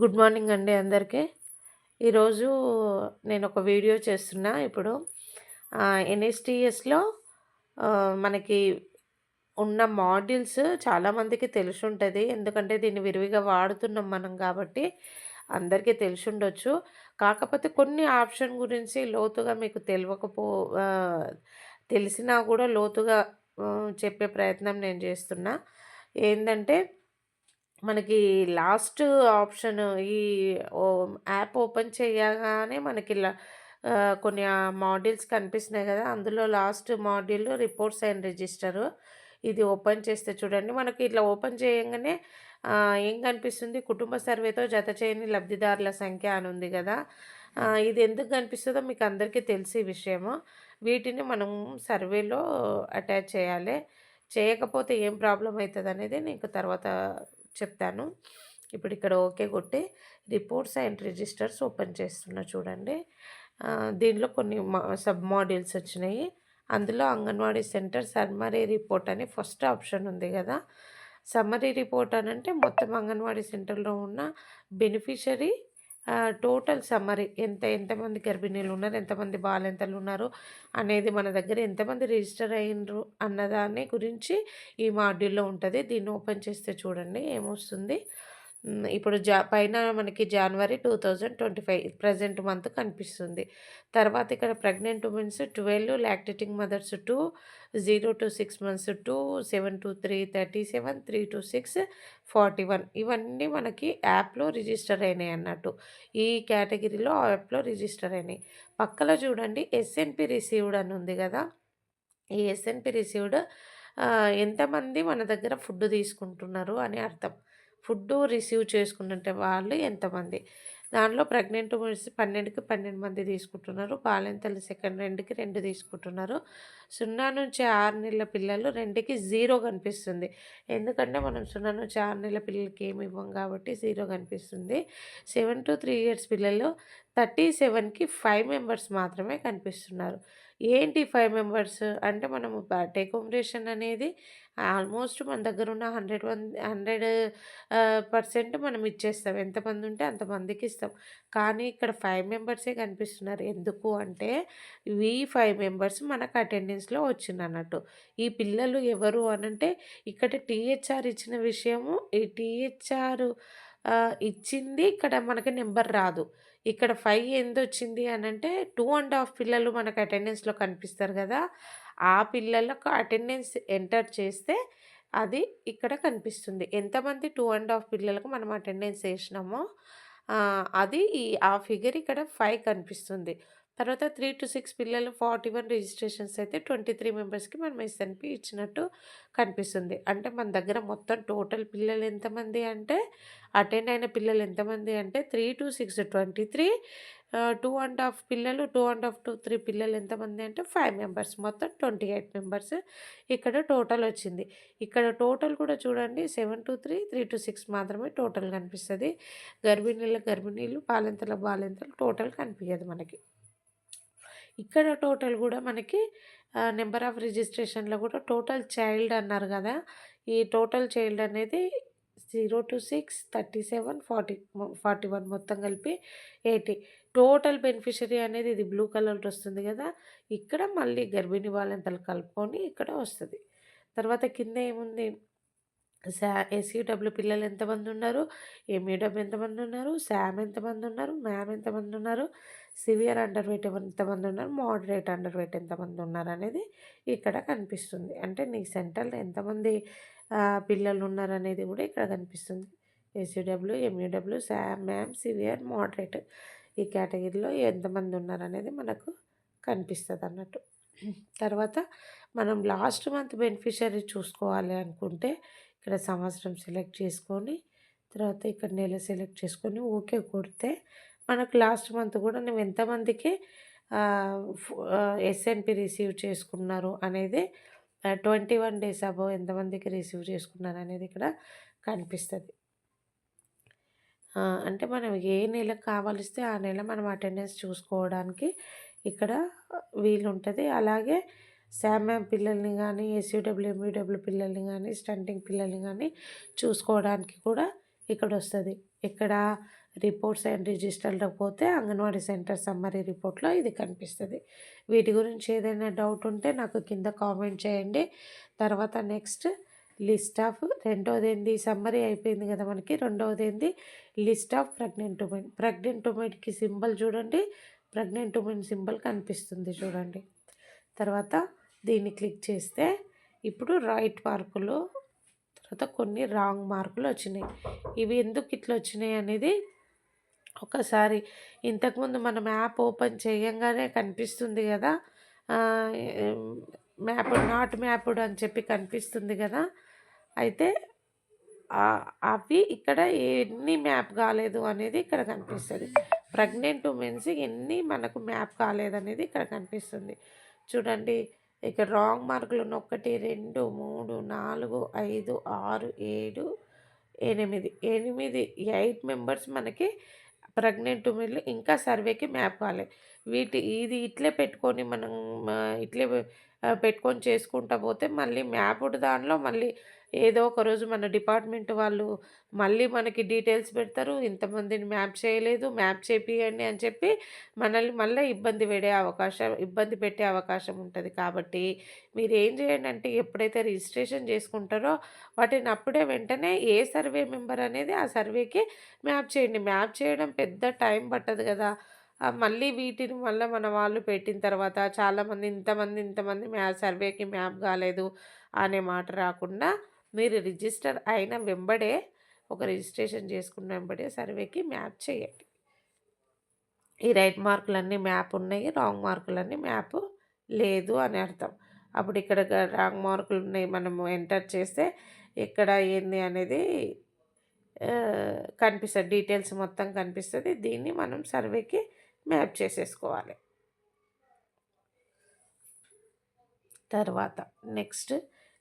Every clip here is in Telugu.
గుడ్ మార్నింగ్ అండి అందరికీ. ఈరోజు నేను ఒక వీడియో చేస్తున్నా. ఇప్పుడు ఎన్ఎస్టిఎస్లో మనకి ఉన్న మాడ్యూల్స్ చాలామందికి తెలిసి ఉంటుంది ఎందుకంటే దీన్ని విరివిగా వాడుతున్నాం మనం కాబట్టి అందరికీ తెలిసి ఉండొచ్చు కాకపోతే కొన్ని ఆప్షన్ గురించి లోతుగా మీకు తెలియకపో తెలిసినా కూడా లోతుగా చెప్పే ప్రయత్నం నేను చేస్తున్నా. ఏంటంటే మనకి లాస్ట్ ఆప్షన్ ఈ యాప్ ఓపెన్ చేయగానే మనకి కొన్ని మాడ్యూల్స్ కనిపిస్తున్నాయి కదా అందులో last module reports and register. ఇది ఓపెన్ చేస్తే చూడండి మనకి ఇట్లా ఓపెన్ చేయగానే ఏం కనిపిస్తుంది కుటుంబ సర్వేతో జత చేయని లబ్ధిదారుల సంఖ్య అని ఉంది కదా ఇది ఎందుకు కనిపిస్తుందో మీకు అందరికీ తెలిసి విషయము. వీటిని మనం సర్వేలో అటాచ్ చేయాలి. చేయకపోతే ఏం ప్రాబ్లం అవుతుంది అనేది నీకు తర్వాత చెప్తాను. ఇప్పుడు ఇక్కడ ఓకే కొట్టి రిపోర్ట్స్ అండ్ రిజిస్టర్స్ ఓపెన్ చేస్తున్నా చూడండి. దీనిలో కొన్ని సబ్ మాడ్యూల్స్ వచ్చినాయి. అందులో అంగన్వాడీ సెంటర్ సమ్మరీ రిపోర్ట్ అని ఫస్ట్ ఆప్షన్ ఉంది కదా సమ్మరీ రిపోర్ట్ అని అంటే మొత్తం అంగన్వాడీ సెంటర్‌లో ఉన్న బెనిఫిషరీ టోటల్ సమ్మరీ ఎంత ఎంతమంది గర్భిణీలు ఉన్నారు ఎంతమంది బాలింతలున్నారు అనేది మన దగ్గర ఎంతమంది రిజిస్టర్ అయ్యిండ్రు అన్నదాని గురించి ఈ మాడ్యూల్‌లో ఉంటుంది దీన్ని ఓపెన్ చేస్తే చూడండి ఏమొస్తుంది. ఇప్పుడు జా పైన మనకి January two thousand twenty five present month కనిపిస్తుంది. తర్వాత ఇక్కడ pregnant womens twelve lactating mothers 2, 0-6 months 2, 7-3 37, 3-6 41 ఇవన్నీ మనకి యాప్‌లో రిజిస్టర్ అయినాయి అన్నట్టు. ఈ కేటగిరీలో ఆ యాప్‌లో రిజిస్టర్ అయినాయి. పక్కల చూడండి ఎస్ఎన్‌పి రిసీవ్డ్ అని ఉంది కదా ఈ ఎస్ఎన్‌పి రిసీవ్డ్ ఎంతమంది మన దగ్గర ఫుడ్ తీసుకుంటున్నారు అని అర్థం. ఫుడ్డు రిసీవ్ చేసుకుంటుంటే వాళ్ళు ఎంతమంది. దానిలో ప్రెగ్నెంట్ వుమెన్స్ 12కి 12 మంది తీసుకుంటున్నారు. బాలింతలు సెకండ్ 2కి 2 తీసుకుంటున్నారు. 0-6 నెలల పిల్లలు 2కి 0 కనిపిస్తుంది. ఎందుకంటే మనం 0-6 నెలల పిల్లలకి ఏమి ఇవ్వం కాబట్టి జీరో కనిపిస్తుంది. 7-3 ఇయర్స్ పిల్లలు 37కి 5 మెంబర్స్ మాత్రమే కనిపిస్తున్నారు. ఏంటి ఫైవ్ మెంబర్స్ అంటే మనము బర్త్ టేక్ అనేది ఆల్మోస్ట్ మన దగ్గర ఉన్న 100 వన్ హండ్రెడ్ పర్సెంట్ మనం ఇచ్చేస్తాం. ఎంతమంది ఉంటే అంతమందికి ఇస్తాం. కానీ ఇక్కడ ఫైవ్ మెంబర్సే కనిపిస్తున్నారు. ఎందుకు అంటే ఈ ఫైవ్ మెంబర్స్ మనకు అటెండెన్స్‌లో వచ్చిందన్నట్టు. ఈ పిల్లలు ఎవరు అనంటే ఇక్కడ టీహెచ్ఆర్ ఇచ్చిన విషయము ఈ టీహెచ్ఆర్ ఇచ్చింది ఇక్కడ మనకి నెంబర్ రాదు. ఇక్కడ ఫైవ్ ఏందొచ్చింది అని అంటే టూ అండ్ ఆఫ్ పిల్లలు మనకు అటెండెన్స్‌లో కనిపిస్తారు కదా ఆ పిల్లలకు అటెండెన్స్ ఎంటర్ చేస్తే అది ఇక్కడ కనిపిస్తుంది. ఎంతమంది టూ అండ్ హాఫ్ పిల్లలకు మనం అటెండెన్స్ వేసినామో అది ఈ ఆ ఫిగర్ ఇక్కడ ఫైవ్ కనిపిస్తుంది. తర్వాత 3-6 పిల్లలు 41 రిజిస్ట్రేషన్స్ అయితే 23 మెంబర్స్‌కి మనం ఎస్ఎన్‌పి ఇచ్చినట్టు కనిపిస్తుంది. అంటే మన దగ్గర మొత్తం టోటల్ పిల్లలు ఎంతమంది అంటే అటెండ్ అయిన పిల్లలు ఎంతమంది అంటే 3-6 23 ఆహ్, 2 ½ పిల్లలు 2 ½ 3 పిల్లలు ఎంతమంది అంటే ఫైవ్ మెంబర్స్ మొత్తం 28 మెంబర్స్ ఇక్కడ టోటల్ వచ్చింది. ఇక్కడ టోటల్ కూడా చూడండి 7-3, 3-6 మాత్రమే టోటల్ కనిపిస్తుంది గర్భిణీల గర్భిణీలు, బాలింతల బాలింతలు టోటల్ కనిపించదు మనకి. ఇక్కడ టోటల్ కూడా మనకి నెంబర్ ఆఫ్ రిజిస్ట్రేషన్‌లో కూడా టోటల్ చైల్డ్ అన్నారు కదా. ఈ టోటల్ చైల్డ్ అనేది zero two six thirty seven forty forty one మొత్తం కలిపి 80 టోటల్ బెనిఫిషరీ అనేది ఇది బ్లూ కలర్ వస్తుంది కదా. ఇక్కడ మళ్ళీ గర్భిణీ బాలింతలు కలుపుకొని ఇక్కడ వస్తుంది. తర్వాత కింద ఏముంది? సా ఎస్‌యూడబ్ల్యూ పిల్లలు ఎంతమంది ఎంతమందున్నారు? ఎంఈడబ్ల్యూ శామ్ ఎంతమంది ఉన్నారు? మ్యామ్ ఎంతమంది ఉన్నారు? సివియర్ అండర్ వెయిట్ ఎంతమంది ఉన్నారు? మోడరేట్ అండర్ వెయిట్ ఎంతమంది ఉన్నారు? అనేది ఇక్కడ కనిపిస్తుంది. అంటే నీ సెంటర్‌లో ఎంతమంది పిల్లలు ఉన్నారు? అనేది కూడా ఇక్కడ కనిపిస్తుంది. SUW, MUW SAM MAM, severe, moderate ఈ కేటగిరీలో ఎంతమంది ఉన్నారు? అనేది మనకు కనిపిస్తుంది అన్నట్టు. తర్వాత మనం లాస్ట్ మంత్ బెనిఫిషరీ చూసుకోవాలి అనుకుంటే ఇక్కడ సంవత్సరం సెలెక్ట్ చేసుకొని తర్వాత ఇక్కడ నెల సెలెక్ట్ చేసుకొని ఓకే కొడితే మనకు లాస్ట్ మంత్ కూడా నువ్వు ఎంతమందికి ఎస్ఎన్‌పి రిసీవ్ చేసుకున్నారు అనేది ట్వంటీ వన్ డేస్ అబో ఎంతమందికి రిసీవ్ చేసుకున్నారు అనేది ఇక్కడ కనిపిస్తుంది అంటే మనం ఏ నెలకు కావాలిస్తే ఆ నెల మనం అటెండెన్స్ చూసుకోవడానికి ఇక్కడ వీలుంటది. అలాగే సామ్ పిల్లల్ని కానీ ఎస్‌యూడబ్ల్యూ, ఎంఈడబ్ల్యూ పిల్లల్ని కానీ స్టంటింగ్ పిల్లల్ని కానీ చూసుకోవడానికి కూడా ఇక్కడ వస్తుంది ఇక్కడ రిపోర్ట్స్ అండ్ రిజిస్టర్లో పోతే అంగన్వాడీ సెంటర్ సమ్మరీ రిపోర్ట్‌లో ఇది కనిపిస్తుంది వీటి గురించి ఏదైనా డౌట్ ఉంటే నాకు కింద కామెంట్ చేయండి. తర్వాత నెక్స్ట్ లిస్ట్ ఆఫ్ రెండోదేంది సమ్మరీ అయిపోయింది కదా మనకి. రెండవదేంది list of pregnant women. Pregnant ఉమెన్‌కి సింబల్ చూడండి. ప్రెగ్నెంట్ ఉమెన్ సింబల్ కనిపిస్తుంది చూడండి. తర్వాత దీన్ని క్లిక్ చేస్తే ఇప్పుడు రైట్ మార్కులు తర్వాత కొన్ని రాంగ్ మార్కులు వచ్చినాయి. ఇవి ఎందుకు ఇట్లా వచ్చినాయి అనేది ఒకసారి ఇంతకుముందు మనం యాప్ ఓపెన్ చేయంగానే కనిపిస్తుంది కదా! మ్యాప్ మ్యాప్డ్ నాట్ మ్యాప్డ్ అని చెప్పి కనిపిస్తుంది కదా! అయితే అవి ఇక్కడ ఎన్ని మ్యాప్ కాలేదు అనేది ఇక్కడ కనిపిస్తుంది ప్రెగ్నెంట్ ఉమెన్స్ ఎన్ని మనకు మ్యాప్ కాలేదనేది ఇక్కడ కనిపిస్తుంది. చూడండి ఇక్కడ రాంగ్ మార్కులు ఉన్న 1, 2, 3, 4, 5, 6, 7, 8, 8, 8 మెంబర్స్ మనకి ప్రెగ్నెంట్ ఉమెన్‌లు ఇంకా సర్వేకి మ్యాప్ కాలే. వీటి ఇది ఇట్లే పెట్టుకొని మనం ఇట్లే పెట్టుకొని చేసుకుంటా పోతే మళ్ళీ మ్యాప్డ్ దానిలో మళ్ళీ ఏదో ఒక రోజు మన డిపార్ట్‌మెంట్ వాళ్ళు మళ్ళీ మనకి డీటెయిల్స్ పెడతారు. ఇంతమందిని మ్యాప్ చేయలేదు. మ్యాప్ చేపియండి అని చెప్పి మనల్ని మళ్ళీ ఇబ్బంది పెడే అవకాశం ఇబ్బంది పెట్టే అవకాశం ఉంటుంది కాబట్టి మీరు ఏం చేయండి అంటే ఎప్పుడైతే రిజిస్ట్రేషన్ చేసుకుంటారో వాటిని అప్పుడే వెంటనే ఏ సర్వే మెంబర్ అనేది ఆ సర్వేకి మ్యాప్ చేయండి. మ్యాప్ చేయడం పెద్ద టైం పట్టదు కదా! మళ్ళీ వీటిని మళ్ళీ మన వాళ్ళు పెట్టిన తర్వాత చాలామంది ఇంతమంది, ఇంతమంది మ్యా సర్వేకి మ్యాప్ కాలేదు అనే మాట రాకుండా మీరు రిజిస్టర్ అయిన వెంబడే ఒక రిజిస్ట్రేషన్ చేసుకున్న వెంబడే సర్వేకి మ్యాప్ చేయండి. ఈ రైట్ మార్కులన్నీ మ్యాప్ ఉన్నాయి. రాంగ్ మార్కులన్నీ మ్యాప్ లేదు అని అర్థం. అప్పుడు ఇక్కడ రాంగ్ మార్కులు ఉన్నాయి మనము ఎంటర్ చేస్తే ఇక్కడ ఏంది అనేది కనిపిస్తుంది డీటెయిల్స్ మొత్తం కనిపిస్తుంది దీన్ని మనం సర్వేకి మ్యాప్ చేసేసుకోవాలి. తర్వాత నెక్స్ట్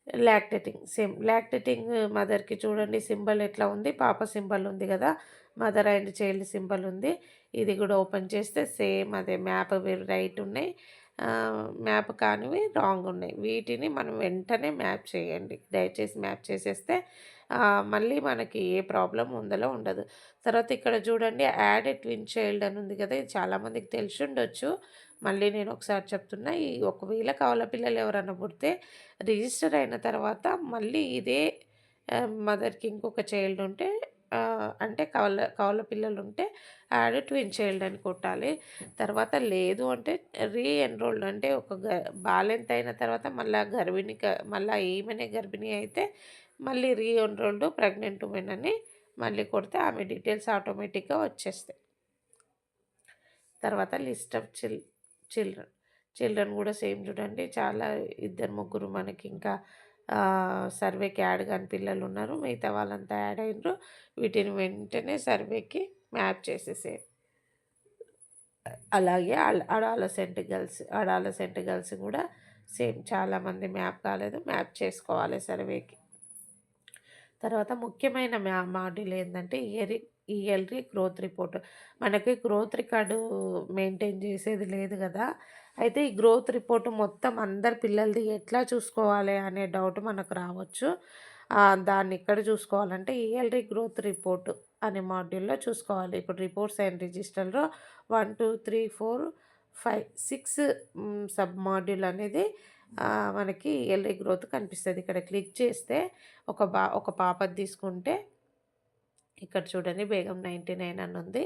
లాక్టేటింగ్ సేమ్ లాక్టేటింగ్ మదర్‌కి చూడండి సింబల్ ఎట్లా ఉంది. పాప సింబల్ ఉంది కదా! మదర్ అండ్ చైల్డ్ సింబల్ ఉంది. ఇది కూడా ఓపెన్ చేస్తే సేమ్ అదే మ్యాప్ రైట్ ఉన్నాయి. మ్యాప్ కానివి రాంగ్ ఉన్నాయి. వీటిని మనం వెంటనే మ్యాప్ చేయండి. దయచేసి మ్యాప్ చేసేస్తే మళ్ళీ మనకి ఏ ప్రాబ్లం ఉందలో ఉండదు. తర్వాత ఇక్కడ చూడండి యాడ్ ఎ ట్విన్ చైల్డ్ అని ఉంది కదా! ఇది చాలామందికి తెలిసుండొచ్చు. మళ్ళీ నేను ఒకసారి చెప్తున్నా. ఈ ఒకవేళ కవల పిల్లలు ఎవరైనా పుడితే రిజిస్టర్ అయిన తర్వాత మళ్ళీ ఇదే మదర్‌కి ఇంకొక చైల్డ్ ఉంటే అంటే కవల కవల పిల్లలు ఉంటే యాడ్ ట్విన్ చైల్డ్ అని కొట్టాలి. తర్వాత లేదు అంటే రీ ఎన్రోల్డ్ అంటే ఒక గ బాలెంత్ అయిన తర్వాత మళ్ళీ గర్భిణి మళ్ళీ మళ్ళా ఈమెనే గర్భిణి అయితే మళ్ళీ రీ రెండు ప్రెగ్నెంట్ ఉమెన్ అని మళ్ళీ కొడితే ఆమె డీటెయిల్స్ ఆటోమేటిక్‌గా వచ్చేస్తాయి. తర్వాత list of chil children. Children కూడా సేమ్ చూడండి. చాలా ఇద్దరు, ముగ్గురు మనకి ఇంకా సర్వేకి యాడ్ కాని పిల్లలు ఉన్నారు మిగతా వాళ్ళంతా యాడ్ అయిండ్రు. వీటిని వెంటనే సర్వేకి మ్యాప్ చేసేసే అలాగే అడాలసెంట్ గర్ల్స్. అడాలసెంట్ గర్ల్స్ కూడా సేమ్ చాలామంది మ్యాప్ కాలేదు. మ్యాప్ చేసుకోవాలి సర్వేకి. తర్వాత ముఖ్యమైన మాడ్యూల్ ఏంటంటే ఇయరి ఇయర్లీ గ్రోత్ రిపోర్ట్. మనకి గ్రోత్ రికార్డు మెయింటైన్ చేసేది లేదు కదా! అయితే ఈ గ్రోత్ రిపోర్ట్ మొత్తం అందరి పిల్లలది ఎట్లా చూసుకోవాలి అనే డౌట్ మనకు రావచ్చు. దాన్ని ఇక్కడ చూసుకోవాలంటే ఇయర్లీ గ్రోత్ రిపోర్ట్ అనే మాడ్యూల్‌లో చూసుకోవాలి. ఇప్పుడు రిపోర్ట్స్ అండ్ రిజిస్టర్‌లో one two three four five six sub module అనేది మనకి ఎల్ఐ గ్రోత్ కనిపిస్తుంది ఇక్కడ క్లిక్ చేస్తే ఒక బా ఒక పాపది తీసుకుంటే ఇక్కడ చూడండి బేగం 99 అని ఉంది.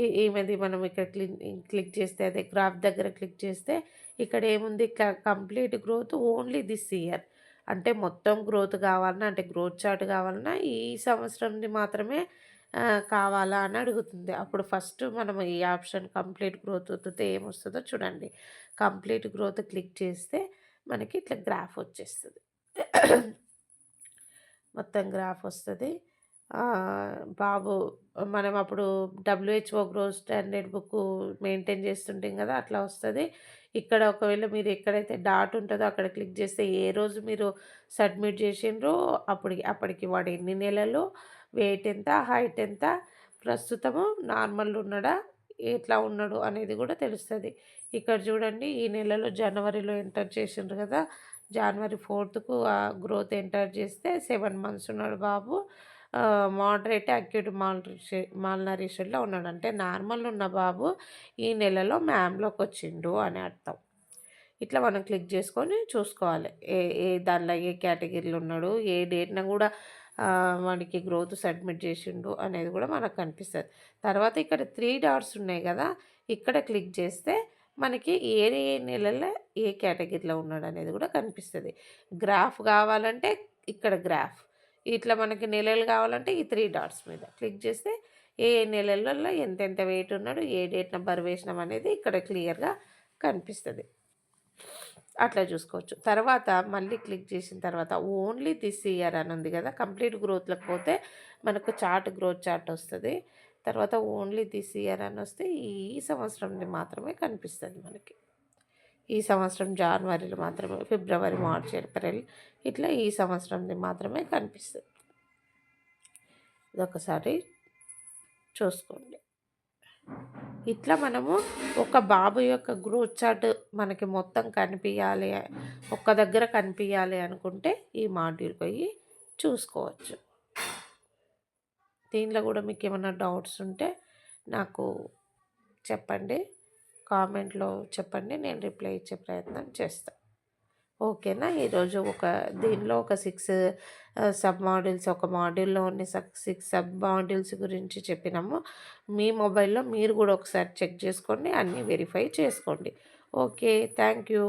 ఈ ఈమెది మనం ఇక్కడ క్లిక్ క్లిక్ చేస్తే అదే గ్రాఫ్ దగ్గర క్లిక్ చేస్తే ఇక్కడ ఏముంది క complete growth only this year. అంటే మొత్తం గ్రోత్ కావాలన్నా అంటే గ్రోత్ చార్ట్ కావాలన్నా ఈ సంవత్సరంది మాత్రమే కావాలా అని అడుగుతుంది. అప్పుడు ఫస్ట్ మనం ఈ ఆప్షన్ కంప్లీట్ గ్రోత్ ఒత్తితే ఏమొస్తుందో చూడండి. కంప్లీట్ గ్రోత్ క్లిక్ చేస్తే మనకి ఇట్లా గ్రాఫ్ వచ్చేస్తుంది మొత్తం గ్రాఫ్ వస్తుంది బాబు మనం అప్పుడు WHO growth standard book maintain చేస్తుంటాం కదా! అట్లా వస్తుంది ఇక్కడ ఒకవేళ మీరు ఎక్కడైతే డాట్ ఉంటుందో అక్కడ క్లిక్ చేస్తే ఏ రోజు మీరు సబ్మిట్ చేసిండ్రో అప్పటికి అప్పటికి వాడు ఎన్ని నెలలు, వెయిట్ ఎంత, హైట్ ఎంత, ప్రస్తుతము నార్మల్ ఉన్నాడా, ఎట్లా ఉన్నాడు అనేది కూడా తెలుస్తుంది ఇక్కడ చూడండి ఈ నెలలో జనవరిలో ఎంటర్ చేసిండ్రు కదా! జనవరి ఫోర్త్కు ఆ గ్రోత్ ఎంటర్ చేస్తే సెవెన్ మంత్స్ ఉన్నాడు బాబు. మోడరేట్ అక్యూట్ మాల్‌న్యూట్రిషి మాల్‌నరిష్డ్‌లో ఉన్నాడు. అంటే నార్మల్ ఉన్న బాబు ఈ నెలలో మ్యామ్లోకి వచ్చిండు అని అర్థం. ఇట్లా మనం క్లిక్ చేసుకొని చూసుకోవాలి. ఏ ఏ దానిలో ఏ కేటగిరీలో ఉన్నాడు, ఏ డేట్‌న కూడా వాడికి గ్రోత్ సబ్మిట్ చేసిండు అనేది కూడా మనకు కనిపిస్తుంది తర్వాత ఇక్కడ త్రీ డాట్స్ ఉన్నాయి కదా ఇక్కడ క్లిక్ చేస్తే మనకి ఏ ఏ నెలల్లో ఏ కేటగిరీలో ఉన్నాడు అనేది కూడా కనిపిస్తుంది గ్రాఫ్ కావాలంటే ఇక్కడ గ్రాఫ్. ఇట్లా మనకి నెలలు కావాలంటే ఈ త్రీ డాట్స్ మీద క్లిక్ చేస్తే ఏ ఏ నెలలలో ఎంతెంత వెయిట్ ఉన్నాడు, ఏ డేట్‌న బరువేసినాం అనేది ఇక్కడ క్లియర్‌గా కనిపిస్తుంది అట్లా చూసుకోవచ్చు. తర్వాత మళ్ళీ క్లిక్ చేసిన తర్వాత ఓన్లీ దిస్ ఇయర్ అని ఉంది కదా కంప్లీట్ గ్రోత్లకు పోతే మనకు చార్ట్ గ్రోత్ చార్ట్ వస్తుంది తర్వాత ఓన్లీ దిస్ ఇయర్ అని వస్తే ఈ సంవత్సరంది మాత్రమే కనిపిస్తుంది మనకి. ఈ సంవత్సరం జనవరిలో మాత్రమే ఫిబ్రవరి, మార్చ్, ఏప్రిల్ ఇట్లా ఈ సంవత్సరంది మాత్రమే కనిపిస్తుంది ఇదొకసారి చూసుకోండి. ఇట్లా మనము ఒక బాబు యొక్క గ్రోత్ చార్ట్ మనకి మొత్తం కనిపించాలి ఒక్క దగ్గర కనిపించాలి అనుకుంటే ఈ మాడ్యూల్ పోయి చూసుకోవచ్చు. దీనిలో కూడా మీకు ఏమైనా డౌట్స్ ఉంటే నాకు చెప్పండి. కామెంట్‌లో చెప్పండి. నేను రిప్లై ఇచ్చే ప్రయత్నం చేస్తాను ఓకేనా? ఈరోజు ఒక దీనిలో ఒక 6 ఆహ్, సబ్ మాడ్యూల్స్ ఒక మాడ్యూల్‌లోని సక్ 6 సబ్ మాడ్యూల్స్ గురించి చెప్పినాము. మీ మొబైల్‌లో మీరు గూడా ఒకసారి చెక్ చేసుకోండి. అన్నీ వెరిఫై చేసుకోండి. ఓకే. Thank you.